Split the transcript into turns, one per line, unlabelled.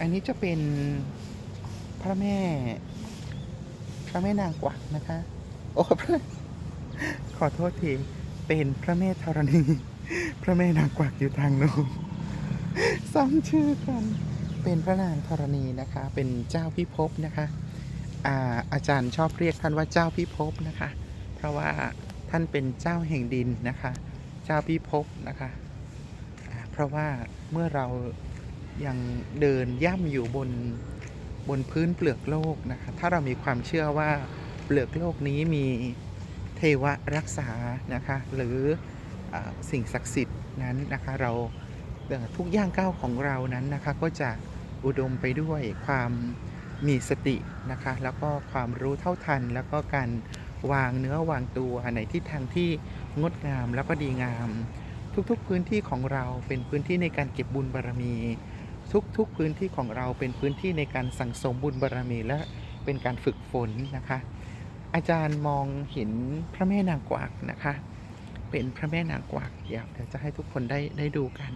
อันนี้จะเป็นพระแม่ พระแม่นางกวักนะคะ โอ้พระขอโทษทีเป็นพระแม่ธรณี พระแม่นางกวักอยู่ทางโน้นซ้ำชื่อกัน เป็นพระนางธรณีนะคะ เป็นเจ้าพิภพนะคะอาอาจารย์ชอบเรียกท่านว่าเจ้าพิภพนะคะ เพราะว่าท่านเป็นเจ้าแห่งดินนะคะ เจ้าพิภพนะคะ เพราะว่าเมื่อเรา ยังเดินย่ำอยู่บนบนพื้นเปลือกโลกนะคะถ้าเรามีความเชื่อว่าเปลือกโลกนี้มีเทวะรักษานะคะหรืออสิ่งศักดิ์สิทธิ์นั้นนะคะเราทุกย่างก้าวของเรานั้นนะคะก็จะอุดมไปด้วยความมีสตินะคะแล้วก็ความรู้เท่าทัน แล้วก็การวางเนื้อวางตัวในทิศทางที่งดงามแล้วก็ดีงาม ทุกๆพื้นที่ของเราเป็นพื้นที่ในการเก็บบุญบารมี ทุกๆพื้นที่ของเราเป็นพื้นที่ในการสั่งสมบุญบารมีและเป็นการฝึกฝนนะคะ อาจารย์มองเห็นพระแม่นางกวักนะคะ เป็นพระแม่นางกวักเดี๋ยวเดี๋ยวจะให้ทุกคนได้ได้ดูกัน